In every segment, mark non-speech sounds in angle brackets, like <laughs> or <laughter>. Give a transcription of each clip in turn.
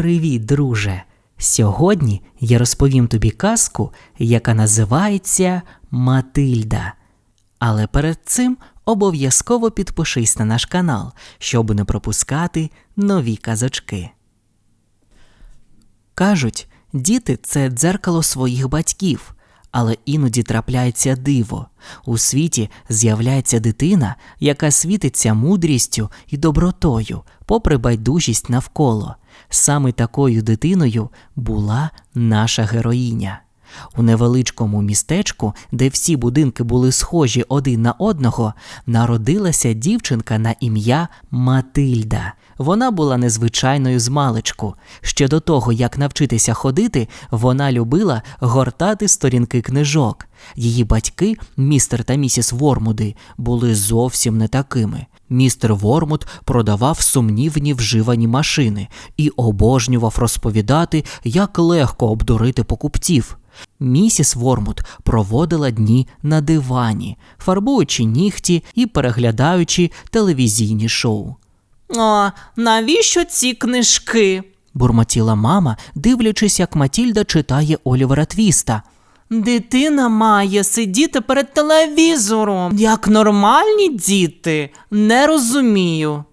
Привіт, друже! Сьогодні я розповім тобі казку, яка називається Матильда. Але перед цим обов'язково підпишись на наш канал, щоб не пропускати нові казочки. Кажуть, діти це дзеркало своїх батьків, але іноді трапляється диво. У світі з'являється дитина, яка світиться мудрістю і добротою, попри байдужість навколо. Саме такою дитиною була наша героїня. У невеличкому містечку, де всі будинки були схожі один на одного, народилася дівчинка на ім'я Матильда. Вона була незвичайною з маличку. Ще до того, як навчитися ходити, вона любила гортати сторінки книжок. Її батьки, містер та місіс Вормуди, були зовсім не такими. Містер Вормут продавав сумнівні вживані машини і обожнював розповідати, як легко обдурити покупців. Місіс Вормут проводила дні на дивані, фарбуючи нігті і переглядаючи телевізійні шоу. О, навіщо ці книжки? Бурмотіла мама, дивлячись, як Матільда читає Олівера Твіста. Дитина має сидіти перед телевізором, як нормальні діти. Не розумію.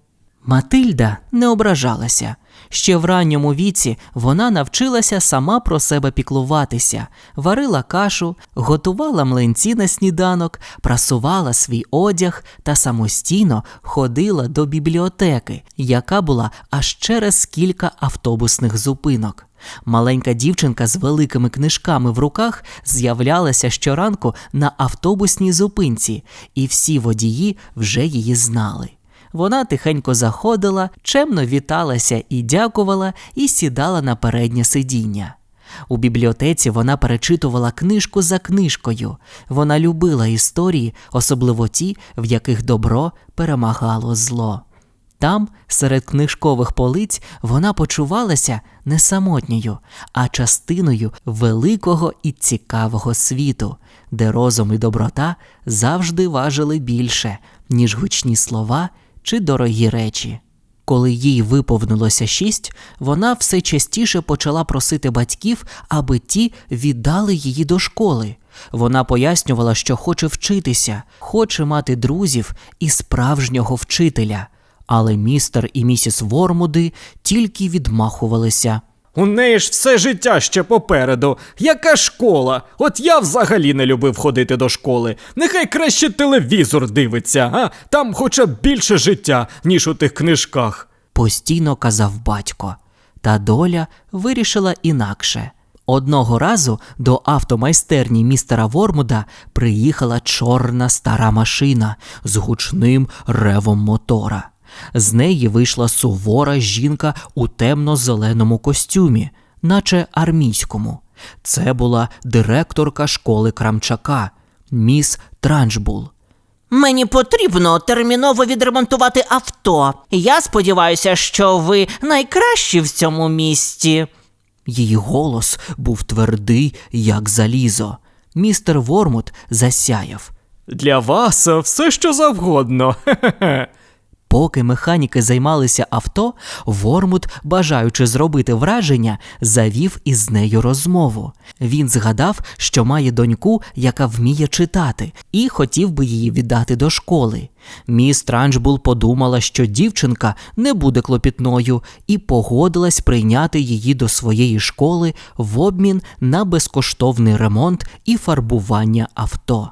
Матильда не ображалася. Ще в ранньому віці вона навчилася сама про себе піклуватися, варила кашу, готувала млинці на сніданок, прасувала свій одяг та самостійно ходила до бібліотеки, яка була аж через кілька автобусних зупинок. Маленька дівчинка з великими книжками в руках з'являлася щоранку на автобусній зупинці, і всі водії вже її знали. Вона тихенько заходила, чемно віталася і дякувала, і сідала на переднє сидіння. У бібліотеці вона перечитувала книжку за книжкою. Вона любила історії, особливо ті, в яких добро перемагало зло. Там, серед книжкових полиць, вона почувалася не самотньою, а частиною великого і цікавого світу, де розум і доброта завжди важили більше, ніж гучні слова чи дорогі речі. Коли їй виповнилося шість, вона все частіше почала просити батьків, аби ті віддали її до школи. Вона пояснювала, що хоче вчитися, хоче мати друзів і справжнього вчителя. Але містер і місіс Вормуди тільки відмахувалися. У неї ж все життя ще попереду. Яка школа? От я взагалі не любив ходити до школи. Нехай краще телевізор дивиться, а там хоча б більше життя, ніж у тих книжках. постійно казав батько. Та доля вирішила інакше. Одного разу до автомайстерні містера Вормуда приїхала чорна стара машина з гучним ревом мотора. З неї вийшла сувора жінка у темно-зеленому костюмі, наче армійському. Це була директорка школи Крамчака, міс Транчбул. Мені потрібно терміново відремонтувати авто. Я сподіваюся, що ви найкращі в цьому місті. Її голос був твердий, як залізо. Містер Вормут засяяв. Для вас все що завгодно. Хе-хе-хе. <laughs> Поки механіки займалися авто, Вормут, бажаючи зробити враження, завів із нею розмову. Він згадав, що має доньку, яка вміє читати, і хотів би її віддати до школи. Міс Транчбул подумала, що дівчинка не буде клопітною, і погодилась прийняти її до своєї школи в обмін на безкоштовний ремонт і фарбування авто.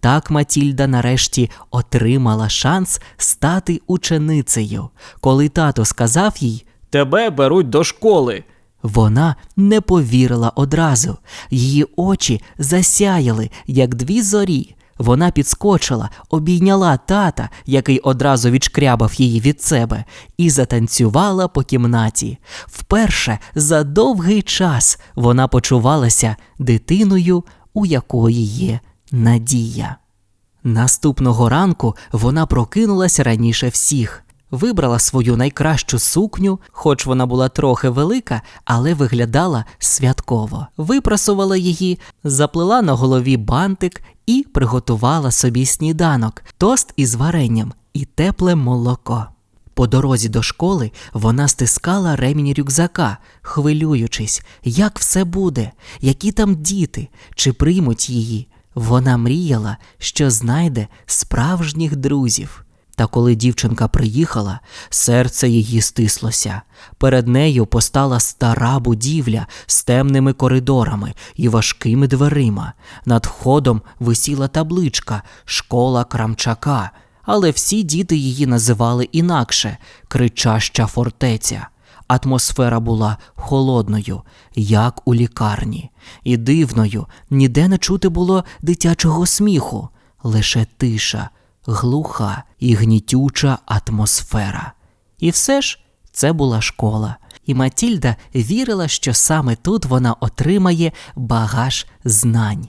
Так Матільда нарешті отримала шанс стати ученицею. Коли тато сказав їй, Тебе беруть до школи. вона не повірила одразу. Її очі засяяли, як дві зорі. Вона підскочила, обійняла тата, який одразу відшкрябав її від себе, і затанцювала по кімнаті. Вперше за довгий час вона почувалася дитиною, у якої є надія. Наступного ранку вона прокинулася раніше всіх. Вибрала свою найкращу сукню, хоч вона була трохи велика, але виглядала святково. Випрасувала її, заплела на голові бантик і приготувала собі сніданок, тост із варенням і тепле молоко. По дорозі до школи вона стискала ремінь рюкзака, хвилюючись, як все буде, які там діти, чи приймуть її. Вона мріяла, що знайде справжніх друзів. Та коли дівчинка приїхала, серце її стислося. Перед нею постала стара будівля з темними коридорами і важкими дверима. Над входом висіла табличка Школа Крамчака, але всі діти її називали інакше кричаща фортеця. Атмосфера була холодною, як у лікарні, і дивною, ніде не чути було дитячого сміху, лише тиша, глуха і гнітюча атмосфера. І все ж це була школа, і Матільда вірила, що саме тут вона отримає багаж знань.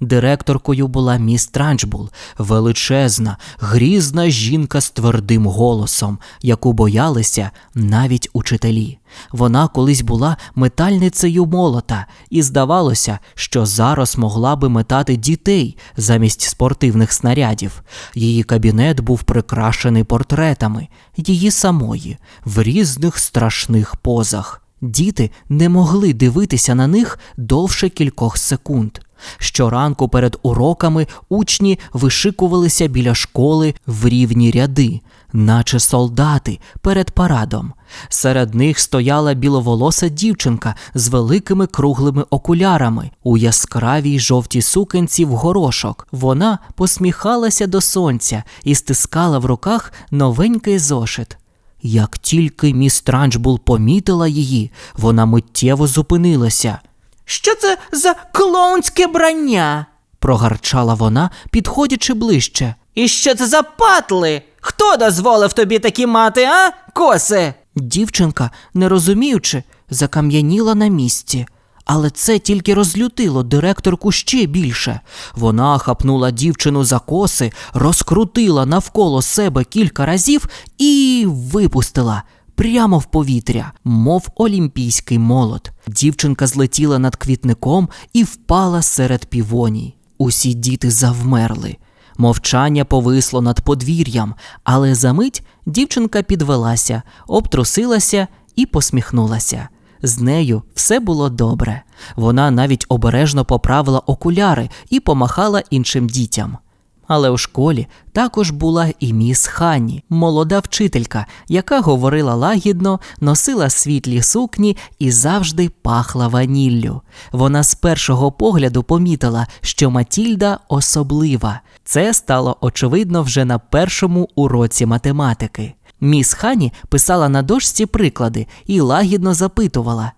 Директоркою була міс Транчбул, величезна, грізна жінка з твердим голосом, яку боялися навіть учителі. Вона колись була метальницею молота, і здавалося, що зараз могла би метати дітей замість спортивних снарядів. Її кабінет був прикрашений портретами її самої в різних страшних позах. Діти не могли дивитися на них довше кількох секунд. Щоранку перед уроками учні вишикувалися біля школи в рівні ряди, наче солдати перед парадом. Серед них стояла біловолоса дівчинка з великими круглими окулярами у яскравій жовтій сукенці в горошок. Вона посміхалася до сонця і стискала в руках новенький зошит. Як тільки міс Транчбул помітила її, вона миттєво зупинилася. Що це за клоунське брання? Прогарчала вона, підходячи ближче. І що це за патли? Хто дозволив тобі такі мати, а? Коси? Дівчинка, не розуміючи, закам'яніла на місці. Але це тільки розлютило директорку ще більше. Вона хапнула дівчину за коси, розкрутила навколо себе кілька разів і випустила прямо в повітря, мов олімпійський молот. Дівчинка злетіла над квітником і впала серед півоній. Усі діти завмерли. Мовчання повисло над подвір'ям, але за мить дівчинка підвелася, обтрусилася і посміхнулася. З нею все було добре. Вона навіть обережно поправила окуляри і помахала іншим дітям. Але у школі також була і міс Ханні, молода вчителька, яка говорила лагідно, носила світлі сукні і завжди пахла ваніллю. Вона з першого погляду помітила, що Матільда особлива. Це стало очевидно вже на першому уроці математики. Міс Хані писала на дошці приклади і лагідно запитувала: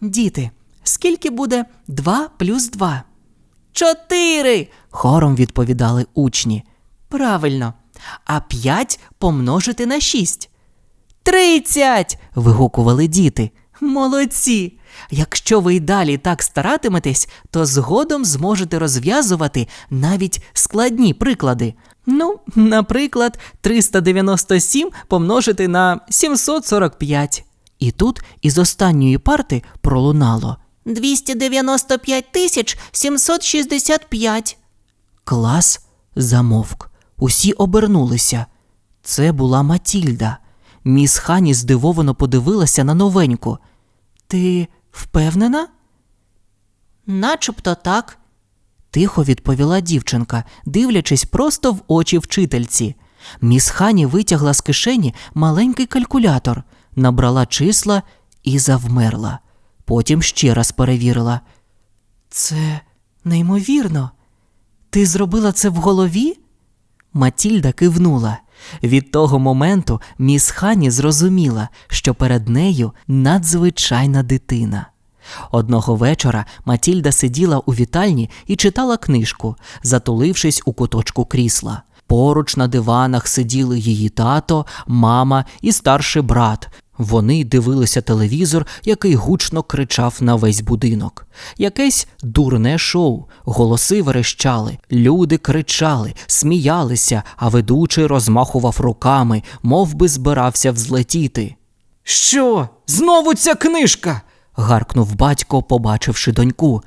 Діти, скільки буде 2 плюс 2? Чотири. Хором відповідали учні. Правильно. А 5 помножити на 6. Тридцять. вигукували діти. Молодці! Якщо ви й далі так старатиметесь, то згодом зможете розв'язувати навіть складні приклади. Ну, наприклад, 397 помножити на 745. І тут із останньої парти пролунало. 295 тисяч 765. Клас замовк. Усі обернулися. Це була Матільда. Міс Хані здивовано подивилася на новеньку. Ти впевнена? Начебто так. Тихо відповіла дівчинка, дивлячись просто в очі вчительці. Міс Хані витягла з кишені маленький калькулятор, набрала числа і завмерла. Потім ще раз перевірила. Це неймовірно. Ти зробила це в голові? Матільда кивнула. Від того моменту міс Хані зрозуміла, що перед нею надзвичайна дитина. Одного вечора Матільда сиділа у вітальні і читала книжку, затулившись у куточку крісла. Поруч на диванах сиділи її тато, мама і старший брат. Вони дивилися телевізор, який гучно кричав на весь будинок. Якесь дурне шоу, голоси верещали, люди кричали, сміялися, а ведучий розмахував руками, мов би збирався взлетіти. Що? Знову ця книжка? Гаркнув батько, побачивши доньку.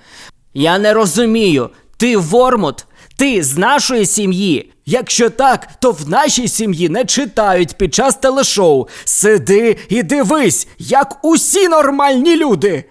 Я не розумію. Ти Вормут? Ти з нашої сім'ї. Якщо так, то в нашій сім'ї не читають під час телешоу. Сиди і дивись, як усі нормальні люди.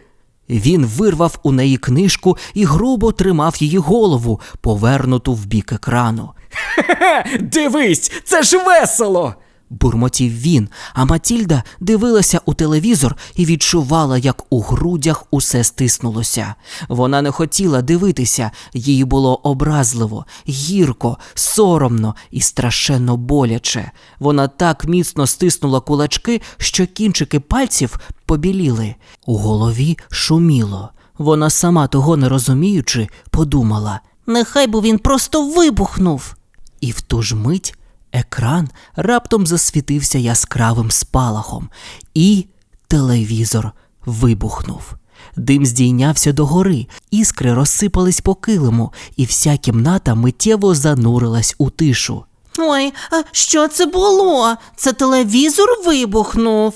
Він вирвав у неї книжку і грубо тримав її голову, повернуту в бік екрану. Хе, дивись, це ж весело. Бурмотів він, а Матільда дивилася у телевізор і відчувала, як у грудях усе стиснулося. Вона не хотіла дивитися, їй було образливо, гірко, соромно і страшенно боляче. Вона так міцно стиснула кулачки, що кінчики пальців побіліли. У голові шуміло. Вона сама того не розуміючи, подумала. Нехай би він просто вибухнув. І в ту ж мить екран раптом засвітився яскравим спалахом, і телевізор вибухнув. Дим здійнявся догори, іскри розсипались по килиму, і вся кімната миттєво занурилась у тишу. Ой, а що це було? Це телевізор вибухнув.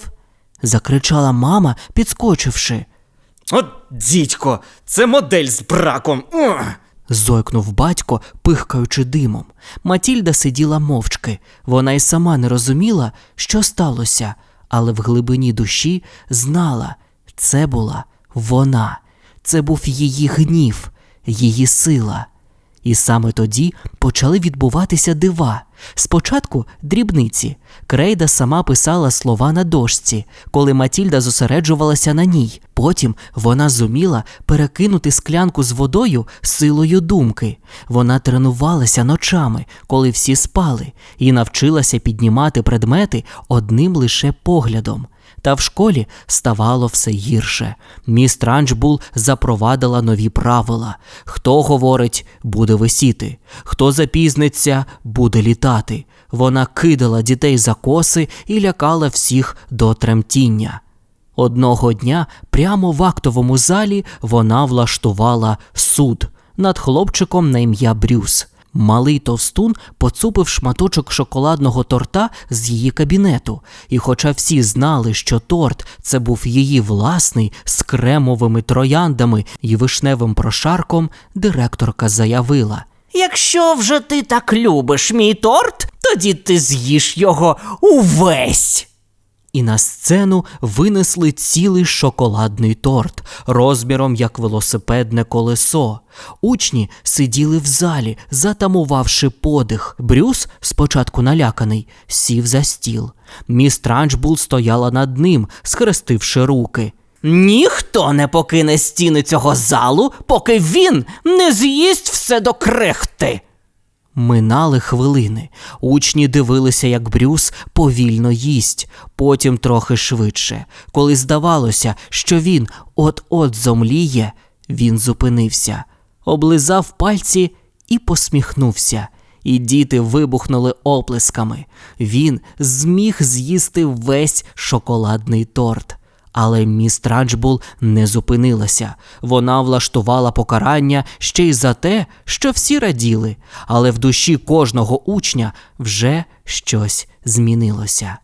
Закричала мама, підскочивши. От дідько, це модель з браком. Ух. Зойкнув батько, пихкаючи димом. Матільда сиділа мовчки. Вона й сама не розуміла, що сталося, але в глибині душі знала, це була вона, це був її гнів, її сила. І саме тоді почали відбуватися дива. Спочатку дрібниці. Крейда сама писала слова на дошці, коли Матільда зосереджувалася на ній. Потім вона зуміла перекинути склянку з водою силою думки. Вона тренувалася ночами, коли всі спали, і навчилася піднімати предмети одним лише поглядом. Та в школі ставало все гірше. Міс Транчбул запровадила нові правила: хто говорить, буде висіти, хто запізниться, буде літати. Вона кидала дітей за коси і лякала всіх до тремтіння. Одного дня прямо в актовому залі вона влаштувала суд над хлопчиком на ім'я Брюс. Малий товстун поцупив шматочок шоколадного торта з її кабінету, і хоча всі знали, що торт це був її власний з кремовими трояндами і вишневим прошарком, директорка заявила. Якщо вже ти так любиш мій торт, тоді ти з'їш його увесь. І на сцену винесли цілий шоколадний торт розміром як велосипедне колесо. Учні сиділи в залі, затамувавши подих. Брюс, спочатку наляканий, сів за стіл. Міс Транчбул стояла над ним, схрестивши руки. Ніхто не покине стіни цього залу, поки він не з'їсть все до крихти. Минали хвилини. Учні дивилися, як Брюс повільно їсть, потім трохи швидше. Коли здавалося, що він от-от зомліє, він зупинився, облизав пальці і посміхнувся. І діти вибухнули оплесками. Він зміг з'їсти весь шоколадний торт. Але міс Транчбул не зупинилася. Вона влаштувала покарання ще й за те, що всі раділи, але в душі кожного учня вже щось змінилося.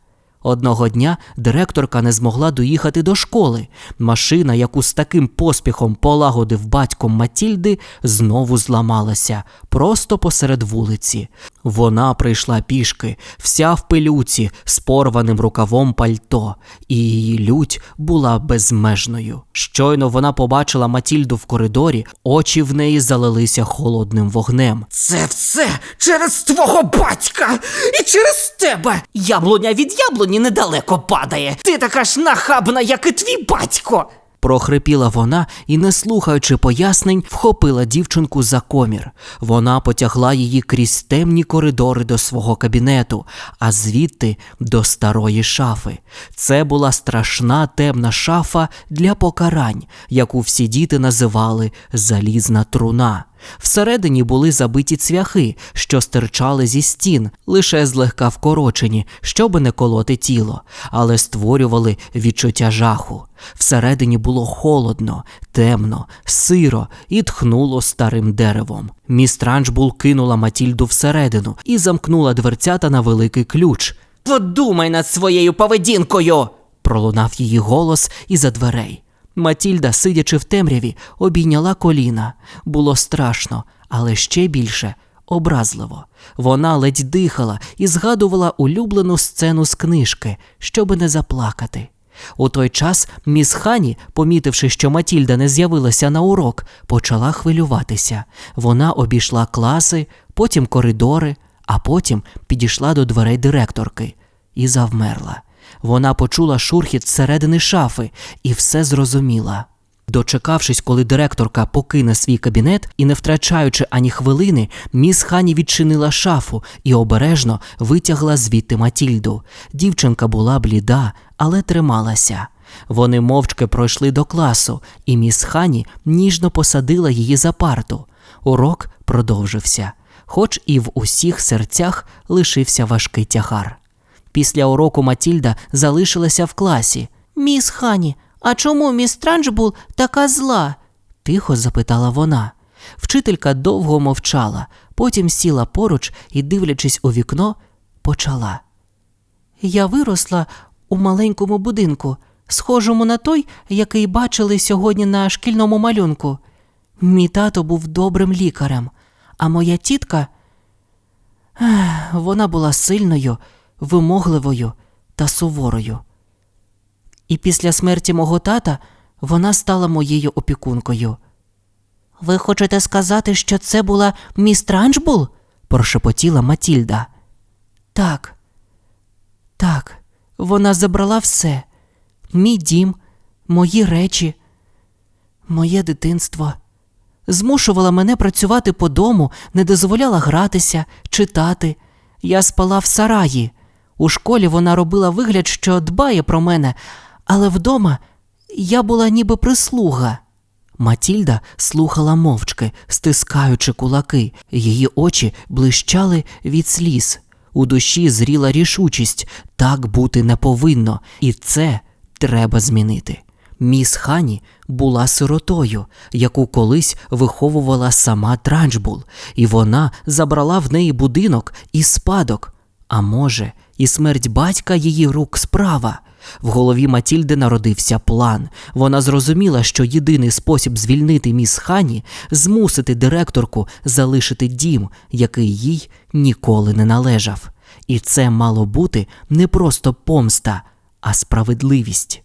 Одного дня директорка не змогла доїхати до школи. Машина, яку з таким поспіхом полагодив батьком Матільди, знову зламалася просто посеред вулиці. Вона прийшла пішки, вся в пилюці, з порваним рукавом пальто, і її лють була безмежною. Щойно вона побачила Матільду в коридорі, очі в неї залилися холодним вогнем. Це все через твого батька і через тебе. Яблуня від яблуні недалеко падає. Ти така ж нахабна, як і твій батько. Прохрипіла вона і, не слухаючи пояснень, вхопила дівчинку за комір. Вона потягла її крізь темні коридори до свого кабінету, а звідти до старої шафи. Це була страшна темна шафа для покарань, яку всі діти називали залізна труна. Всередині були забиті цвяхи, що стирчали зі стін, лише злегка вкорочені, щоби не колоти тіло, але створювали відчуття жаху. Всередині було холодно, темно, сиро і тхнуло старим деревом. Міс Транчбул кинула Матільду всередину і замкнула дверцята на великий ключ. Подумай над своєю поведінкою. Пролунав її голос із-за дверей. Матільда, сидячи в темряві, обійняла коліна. Було страшно, але ще більше образливо. Вона ледь дихала і згадувала улюблену сцену з книжки, щоби не заплакати. У той час міс Хані, помітивши, що Матільда не з'явилася на урок, почала хвилюватися. Вона обійшла класи, потім коридори, а потім підійшла до дверей директорки і завмерла. Вона почула шурхіт зсередини шафи і все зрозуміла. Дочекавшись, коли директорка покине свій кабінет і не втрачаючи ані хвилини, міс Хані відчинила шафу і обережно витягла звідти Матільду. Дівчинка була бліда, але трималася. Вони мовчки пройшли до класу, і міс Хані ніжно посадила її за парту. Урок продовжився, хоч і в усіх серцях лишився важкий тягар. Після уроку Матільда залишилася в класі. Міс Хані, а чому міс Транжбул така зла? тихо запитала вона. Вчителька довго мовчала, потім сіла поруч і, дивлячись у вікно, почала. Я виросла у маленькому будинку, схожому на той, який бачили сьогодні на шкільному малюнку. Мій тато був добрим лікарем, а моя тітка. Вона була сильною, вимогливою та суворою. І після смерті мого тата вона стала моєю опікункою. Ви хочете сказати, що це була міс Транжбул? прошепотіла Матільда. Так, так, вона забрала все: мій дім, мої речі, моє дитинство. Змушувала мене працювати по дому, не дозволяла гратися, читати. Я спала в сараї. У школі вона робила вигляд, що дбає про мене, але вдома я була ніби прислуга. Матільда слухала мовчки, стискаючи кулаки, її очі блищали від сліз. У душі зріла рішучість так бути не повинно, і це треба змінити. Міс Хані була сиротою, яку колись виховувала сама Транчбул, і вона забрала в неї будинок і спадок. А може, і смерть батька її рук справа. В голові Матільди народився план. Вона зрозуміла, що єдиний спосіб звільнити міс Хані змусити директорку залишити дім, який їй ніколи не належав. І це мало бути не просто помста, а справедливість.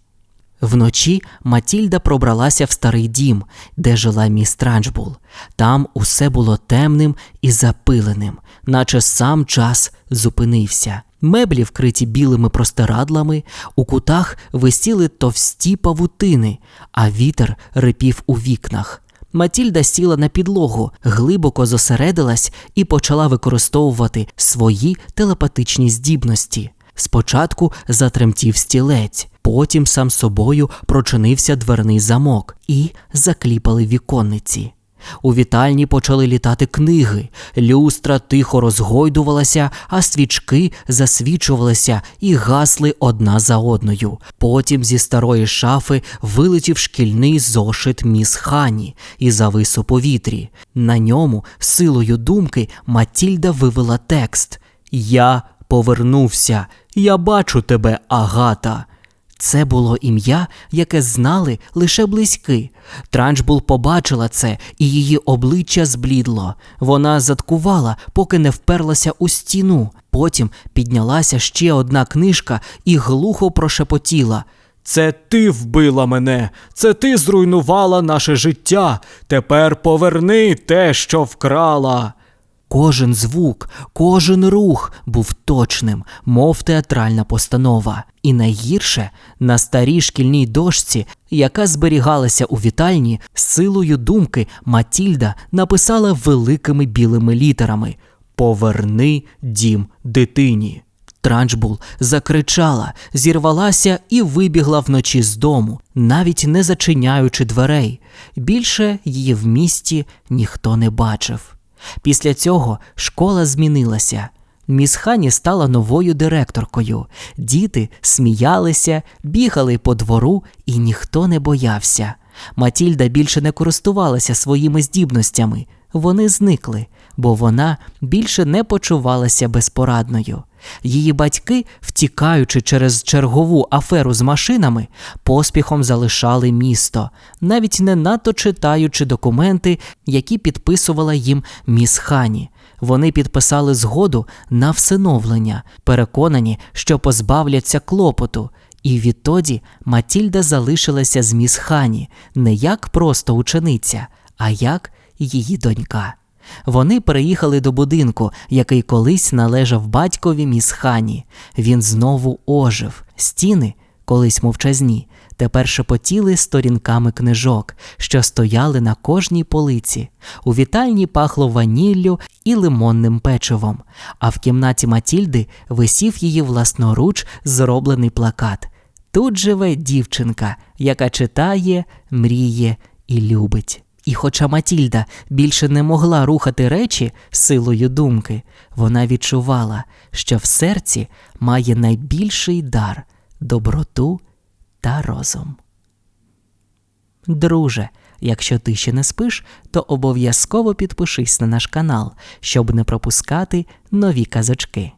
Вночі Матільда пробралася в старий дім, де жила міс Транчбул. Там усе було темним і запиленим, наче сам час зупинився. Меблі вкриті білими простирадлами, у кутах висіли товсті павутини, а вітер рипів у вікнах. Матільда сіла на підлогу, глибоко зосередилась і почала використовувати свої телепатичні здібності. Спочатку затремтів стілець, потім сам собою прочинився дверний замок і закліпали віконниці. У вітальні почали літати книги, люстра тихо розгойдувалася, а свічки засвічувалися і гасли одна за одною. Потім зі старої шафи вилетів шкільний зошит міс Хані і завис у повітрі. На ньому, силою думки, Матільда вивела текст Я повернувся, я бачу тебе, Агата. Це було ім'я, яке знали лише близьки. Транчбул побачила це, і її обличчя зблідло. Вона заткувала, поки не вперлася у стіну. Потім піднялася ще одна книжка і глухо прошепотіла. Це ти вбила мене, це ти зруйнувала наше життя. Тепер поверни те, що вкрала. Кожен звук, кожен рух був точним, мов театральна постанова. І найгірше на старій шкільній дошці, яка зберігалася у вітальні, силою думки Матільда написала великими білими літерами Поверни дім дитині. Транчбул закричала, зірвалася і вибігла вночі з дому, навіть не зачиняючи дверей. Більше її в місті ніхто не бачив. Після цього школа змінилася. Міс Хані стала новою директоркою. Діти сміялися, бігали по двору, і ніхто не боявся. Матільда більше не користувалася своїми здібностями. Вони зникли, бо вона більше не почувалася безпорадною. Її батьки, втікаючи через чергову аферу з машинами, поспіхом залишали місто, навіть не надто читаючи документи, які підписувала їм міс Хані. Вони підписали згоду на всиновлення, переконані, що позбавляться клопоту. І відтоді Матільда залишилася з міс Хані не як просто учениця, а як її донька. Вони переїхали до будинку, який колись належав батькові міс Хані. Він знову ожив. Стіни, колись мовчазні, тепер шепотіли сторінками книжок, що стояли на кожній полиці. У вітальні пахло ваніллю і лимонним печивом, а в кімнаті Матільди висів її власноруч зроблений плакат. Тут живе дівчинка, яка читає, мріє і любить. І хоча Матільда більше не могла рухати речі силою думки, вона відчувала, що в серці має найбільший дар доброту та розум. Друже, якщо ти ще не спиш, то обов'язково підпишись на наш канал, щоб не пропускати нові казочки.